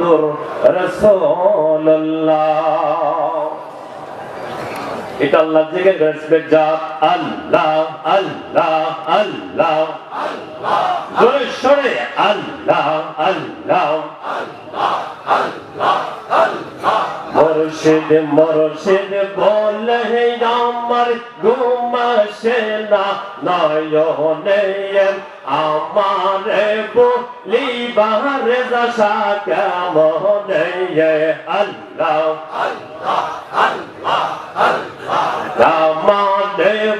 মোহাম্মদুর রসুল্লাহ এটা আল্লাহ থেকে রেসপেক্ট জাত আল্লাহ আল্লাহ আল্লাহ জোরে সরে আল্লাহ আল্লাহ মুর্শিদ মুর্শিদ বলে আমার ঘুমাসে না নয়নে আমার বলি বাহারে দশা কেমন আল্লাহ আমাদের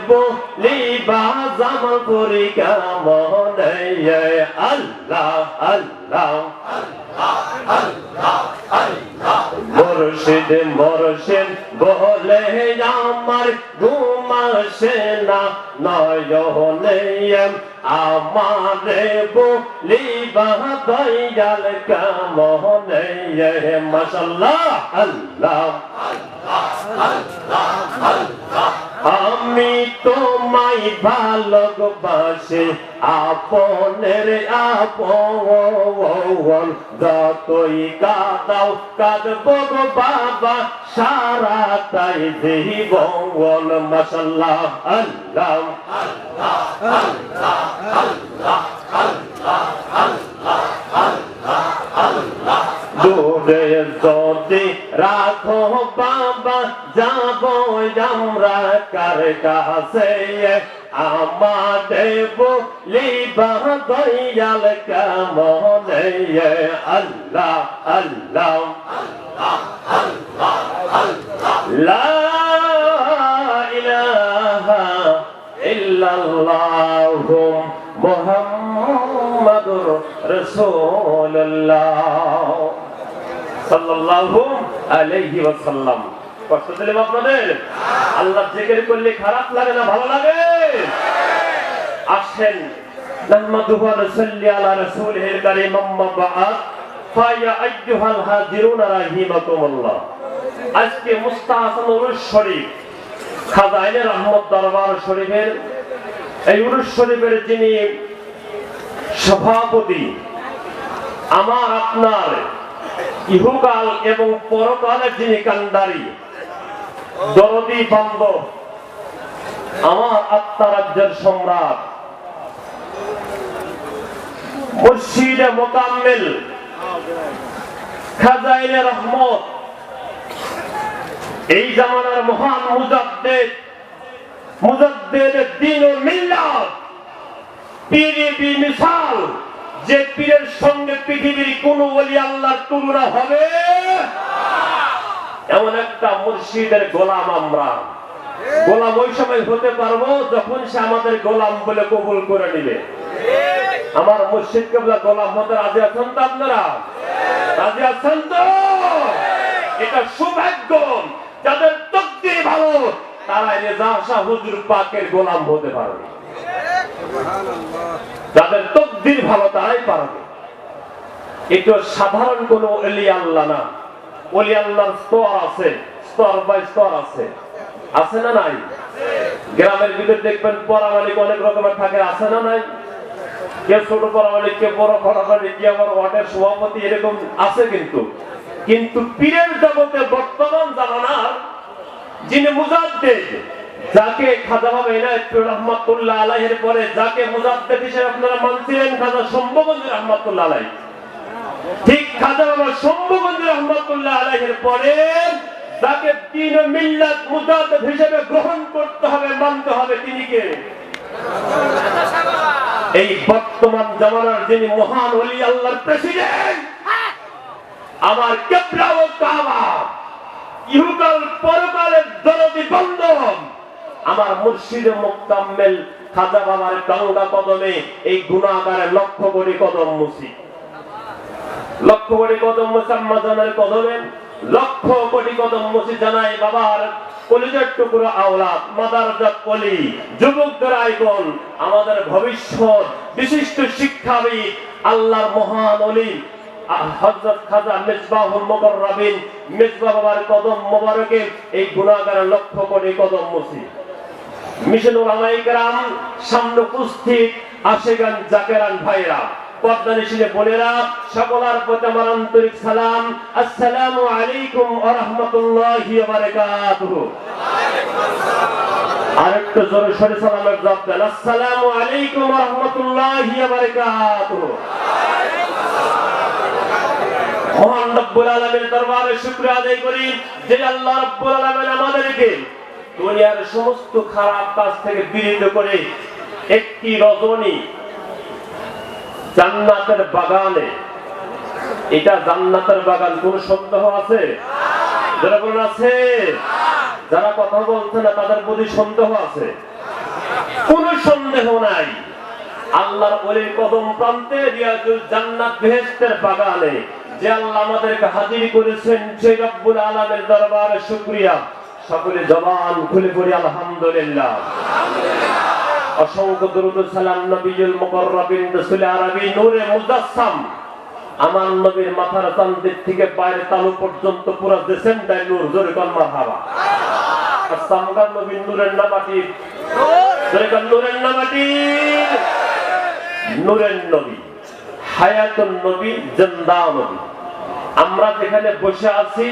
বলি বাজাম করি কেমন। আল্লাহ আল্লাহ। মুর্শিদ মুর্শিদ। বলে আমার ঘুমাসে না নয়নে আমার বলি আল্লাহ আল্লাহ আল্লাহ আল্লাহ। আমি তোমায় ভালোবাসি আপনের আপন। যতই কাদাও কাঁদব বাবা সারা তাই জীবন। মশাল্লাহ আল্লাহ। দূরে যদি রাখো বাবা যাব আমরা কার কাছে আমাদের বলিবা দয়াল কেমন আল্লাহ আল্লাহ লা ইলাহা ইল্লাল্লাহু মুহাম্মাদুর রাসূলুল্লাহ। সাল্লাল্লাহু আলাইহি ওয়াসাল্লাম। কষ্ট দিলাম আপনাদের? আল্লাহ জিকির করলে খারাপ লাগে না, ভালো লাগে? আসেন। নাহমাদুহু ওয়া নুসাল্লি আলা রাসূলিহিল কারীম, আম্মা বা'দ। ফায়া আইয়ুহাল হাজিরুন রাহিমাকুমুল্লাহ। আজকে মুস্তাহাসান উরুস শরীফ খাজা আইনে রহমত দরবার শরীফের, এই উরুস শরীফের যিনি সভাপতি, আমার আপনার ইহুকাল এবং পরকালের যিনি কান্ডারি দরদি বান্ধব, আমার আত্মারাজ্যের সম্রাট মুর্শিদে মোকাম্মেল, খাজাইনে রহমত, এই জামানার মহান মুজাদ্দেদ মুজাদ্দেদ দিন ও মিল্লাত পীরে বি মিসাল যে পীরের সঙ্গে পৃথিবীর কোন বলি আল্লাহর তুলনা হবে? এমন একটা গোলাম আমরা। গোলাম ওই সময় হতে পারব যখন সে আমাদের গোলাম বলে কবুল করে নিবে। আমার কেবলা গোলাম হতে রাজি আছেন তো আপনারা? রাজি আছেন তো? এটা সৌভাগ্য যাদের তকদির ভালো তারা রেজা হুজুর পাকের গোলাম হতে পারবে। যাদের তকদির ভালো তারাই পারবে। এটা সাধারণ কোন অলি আল্লাহ না। অলি আল্লাহর স্তর আছে, স্তর বাই স্তর আছে। আছে না নাই? গ্রামের ভিতরে দেখবেন পরামালিক অনেক রকমের থাকে, আছে না নাই? কে ছোট পরামালিক কে বড় পরামালিক কে আবার ওয়ার্ডের সভাপতি, এরকম আছে কিন্তু। কিন্তু পীরের জগতে বর্তমান জামানার যিনি মুজাদ্দেদ যাকে খাজা বাবা ইনায়তুর রহমাতুল্লাহ আলাইহির পরে, যাকে মুজাদ্দেদ হিসেবে আপনারা মানছিলেন খাজা শম্ভুগঞ্জ রহমাতুল্লাহ আলাই ঠিক খাজা বাবা শম্ভুগঞ্জ রহমাতুল্লাহ আলাইহির পরে, যাকে তিন মিল্লাত মুজাদ্দেদ হিসেবে গ্রহণ করতে হবে, মানতে হবে, তিনি কে? এই বর্তমান জামানার যিনি মহান ওলি, আল্লাহর প্রেসিডেন্ট, আমার কেবলা ও কাবা, ইহুকাল পরকালের দরদি বন্ধন আমার মুর্শিদে মুক্তাম্মেল খাজা বাবার গঙ্গা কদমে এই গুণাগারে লক্ষ কোটি কদম মুসি লক্ষ কোটি কদম মুসি আম্মা কদমে, লক্ষ কোটি কদম মুসি জানাই বাবার কলিজার টুকরো আওলাদ মাদার জাত কলি, যুবকদের আইকন, আমাদের ভবিষ্যৎ বিশিষ্ট শিক্ষাবিদ, আল্লাহর মহান অলি হযরত খাজা মিসবাহুল মুকাররাবিন মিসবাহ বাবার কদম মোবারকে এই গুনাহগারের লক্ষ কোটি কদম মুসি মিশন সামনে উপস্থিত আশেগান জাকেরান ভাইরা। সকলার প্রতি আমার আন্তরিক সালাম। আসসালামু আলাইকুম ওয়া রাহমাতুল্লাহি ওয়া বারাকাতুহু। আরেকটু জোরে সরে সালামের জবাব দেন। আসসালামু আলাইকুম ওয়া রাহমাতুল্লাহি ওয়া বারাকাতুহু। মহান রব্বুল দরবারে শুকর আদায় করি যে আল্লাহ রব্বুল আলামিন আমাদেরকে দুনিয়ার সমস্ত খারাপ কাজ থেকে বিরত করে একটি রজনী জান্নাতের বাগানে, এটা জান্নাতের বাগান, কোন সন্দেহ আছে? যারা আছে। যারা কথা বলছে না, তাদের প্রতি সন্দেহ আছে। কোন সন্দেহ নাই। আল্লাহর ওলির কদম প্রান্তে রিয়াজুল জান্নাত বেহেশতের বাগানে যে আল্লাহ আমাদেরকে হাজির করেছেন, সেই রব্বুল আলামের দরবারে শুকরিয়া। সকলে জবান খুলে পড়ি আলহামদুলিল্লাহ। অসংখ্য দরুদ সালাম নবীজুল মুকাররাবিন রাসূল আরবি নূরে মুজাসসাম। আমার নবীর মাথার চান্দের থেকে বাইরে তালু পর্যন্ত পুরো দেশেন্টাই নূর জোরে কল মারহাবা। আসামগার নবীর নূরের নামাটি। জোরে কল নূরের নামাটি। নূরের নবী হায়াতুন নবী জিন্দা নবী আমরা যেখানে বসে আছি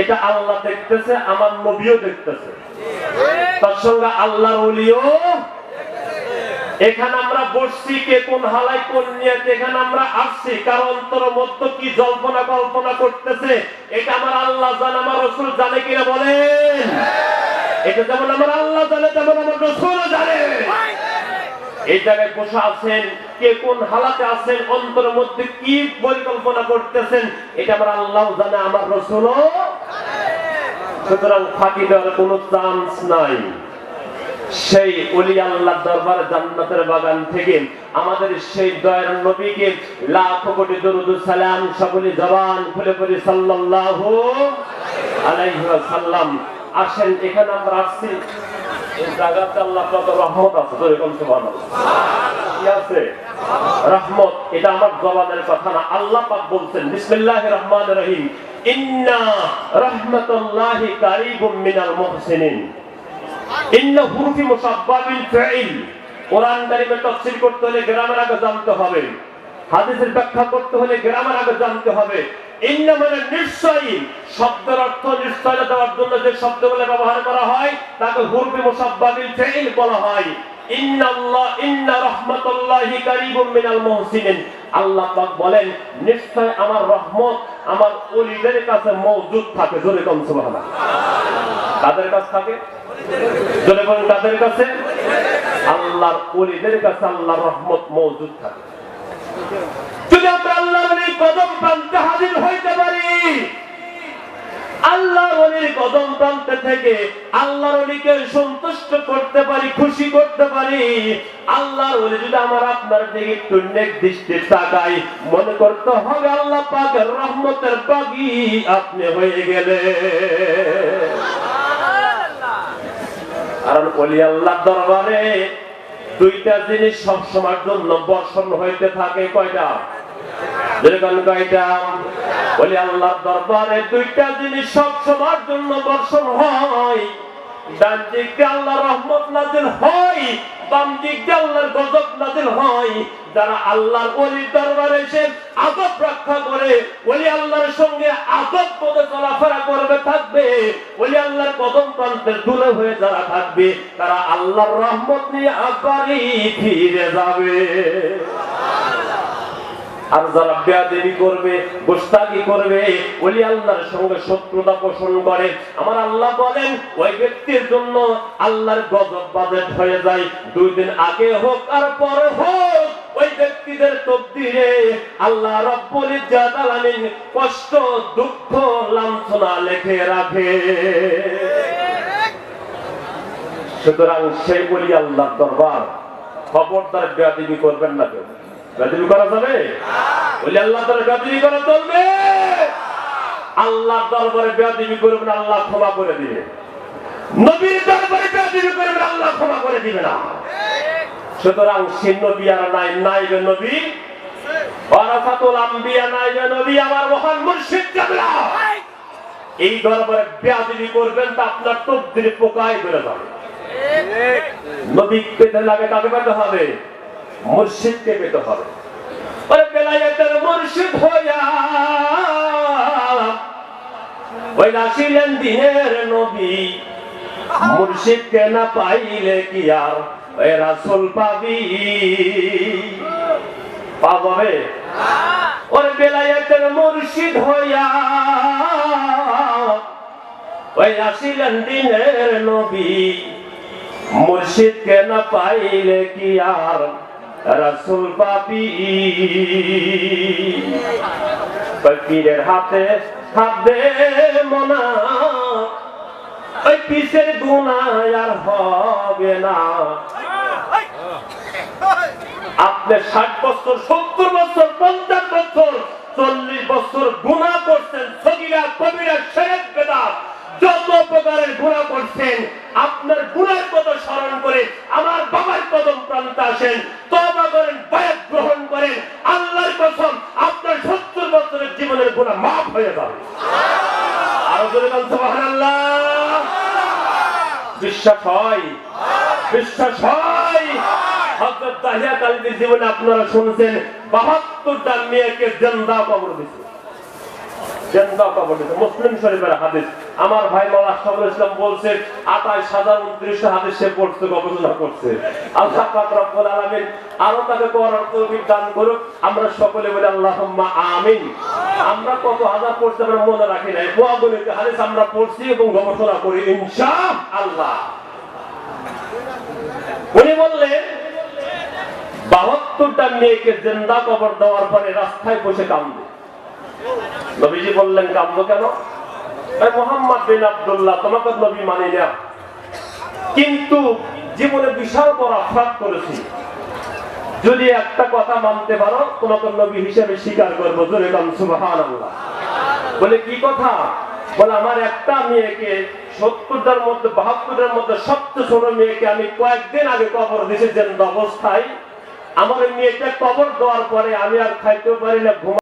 এটা আল্লাহ দেখতেছে, আমার নবীও দেখতেছে। তার সঙ্গে আল্লাহর ওলিও এখানে আমরা বসছি, কে কোন হালাই কোন নিয়ে এখানে আমরা আসছি। কার অন্তর মধ্য কি জল্পনা কল্পনা করতেছে, এটা আমার আল্লাহ জানে, আমার রসুল জানে কিনা বলেন? এটা যেমন আমার আল্লাহ জানে, তেমন আমার রসুল জানে। এই জায়গায় বসে আছেন, কে কোন হালাতে আছেন, অন্তরের মধ্যে কি পরিকল্পনা করতেছেন, এটা আমার আল্লাহ জানে, আমার রসুলও সুতরাং ফাঁকি দেওয়ার কোনো চান্স নাই। সেই অলি আল্লাহ দরবার জান্নাতের বাগান থেকে আমাদের সেই দয়ার নবীকে লাখ কোটি দরুদ সালাম, সকলে জবান খুলে করে সাল্লাল্লাহু আলাইহি ওয়াসাল্লাম। আসেন, এখানে আমরা আসছি। এই জায়গাতে আল্লাহ রহমত আছে তো এরকম রহমত, এটা আমার জবানের কথা না, আল্লাহ পাক বলছেন বিসমিল্লাহির রহমানির রহিম, ইন্না রাহমাতুল্লাহি মিনাল মুহসিনিন। ইন্না ফাইল। কোরআন তাফসীর করতে হলে গ্রামার আগে জানতে হবে। হাদিসের ব্যাখ্যা করতে হলে গ্রামার আগে জানতে হবে। আল্লাহ বলেন, নিশ্চয় আমার রহমত আমার কাছে মওজুদ থাকে, জোরে কাছে থাকে? জোরে বলেন কাছে? আল্লাহর কাছে আল্লাহর রহমত মওজুদ থাকে। যদি আমরা কদম প্রান্তে হাজির হইতে পারি। আল্লাহর অলির কদম প্রান্তে থেকে আল্লাহর অলিকে সন্তুষ্ট করতে পারি, খুশি করতে পারি। আল্লাহর অলি যদি আমার আপনার দিকে একটু নেক দৃষ্টি তাকাই মনে করতে হবে আল্লাহ পাকের রহমতের বাগি আপনি হয়ে গেলে কারণ অলি আল্লাহ দরবারে দুইটা জিনিস সব সময়ের জন্য বর্ষণ হইতে থাকে, কয়টা? জিনিস সব জন্য বর্ষণ হয়। যারা আল্লাহর ওলির দরবারে এসে আদব রক্ষা করে, ওলি আল্লাহর সঙ্গে আদব পদে চলাফেরা করবে, থাকবে। ওলি আল্লাহর কদম প্রান্তের দূরে হয়ে যারা থাকবে, তারা আল্লাহর রহমত নিয়ে আবারই ফিরে যাবে। আর যারা বেয়াদেবি করবে করবে, ওলি আল্লাহর সঙ্গে শত্রুতা পোষণ করে, আমার আল্লাহ বলেন, ওই ব্যক্তির জন্য আল্লাহর গজব বাজেট হয়ে যায়। দুই দিন আগে হোক আর পরে হোক, ওই ব্যক্তিদের আল্লাহ রব্বুল ইজ্জাত আলামিন কষ্ট, দুঃখ, লাঞ্ছনা লিখে রাখে। সুতরাং সেই বলি আল্লাহর দরবার, খবরদার বেয়াদেবি করবেন না কেউ। বেয়াদবি করা যাবে? বলি আল্লাহ তার বেয়াদবি করা চলবে। আল্লাহ দরবারে বেয়াদবি করবেন আল্লাহ ক্ষমা করে দিবে। নবীর দরবারে বেয়াদবি করবেন আল্লাহ ক্ষমা করে দিবে না। সুতরাং সে নবী আর নাই নাই রে নবী। ওয়ারাসাতুল আম্বিয়া নাই রে নবী আমার মহান মুর্শিদ কাবলা এই দরবারে বেয়াদবি করবেন তা আপনার তকদিরে পোকায় করে যাবে। নবী পেতে লাগে তাকে পেতে হবে? মুর্শিদকে পেতে হবে? ওরে বেলায়েতের মুর্শিদ হইয়া ওই আসিলেন দিনের নবী। মুর্শিদকে না পাইলে কি আর? ওই রাসূল পাবি। পাবে ওর বেলায়েতের মুর্শিদ হইয়া ওই আসিলেন দিনের নবী। মুর্শিদকে না পাইলে কি আর? রাসূল পাপি। পীরের হাতে হাত দে মনা। ওই পিসের গুনায় আর হবে না। আপনি ষাট বছর সত্তর বছর পঞ্চাশ বছর চল্লিশ বছর গুণা করছেন সগিরা কবিরা শেরেক বেদাত যত প্রকারের গুণা করছেন আপনার গুণার কথা স্মরণ করে আমার বাবার কদম প্রান্তে আসেন তবা করেন বায়াত গ্রহণ করেন আল্লাহর কসম আপনার সত্তর বছরের জীবনের গুণা মাফ হয়ে যাবে আরও জোরে বলতে আল্লাহ বিশ্বাস হয়? বিশ্বাস হয়? হযরত তাহিয়া কালবির জীবনে আপনারা শুনছেন বাহাত্তরটা মেয়েকে জেন্দা কবর দিছে। জেন্দা কবর দিছে। মুসলিম শরীফের হাদিস। আমার ভাই ইসলাম বলছে, আঠাশ হাজার হাদিস সে পড়ছে, গবেষণা করছে। আল্লাহ রব্বুল আলামিন আরও তাকে তৌফিক দান করুক। আমরা সকলে বলি আল্লাহুম্মা আমিন। আমরা কত হাজার আমরা মনে রাখি নাই। হাদিস আমরা পড়ছি এবং গবেষণা করি, ইনশাআল্লাহ। উনি বললেন, বাহাত্তরটা মেয়েকে জেন্দা কবর দেওয়ার পরে রাস্তায় বসে কান্দে। নবীজি বললেন কান্দো কেন? যদি একটা কথা মানতে পারো, তোমাকে নবী হিসেবে স্বীকার করব বলে, কি কথা? বলে, আমার একটা মেয়েকে সত্তরটার মধ্যে বাহাত্তরের মধ্যে সবচেয়ে ছোট মেয়েকে আমি কয়েকদিন আগে কবর দিয়েছি অবস্থায়। আমার মেয়েটা কবর দেওয়ার পরে আমি আর খাইতেও পারি না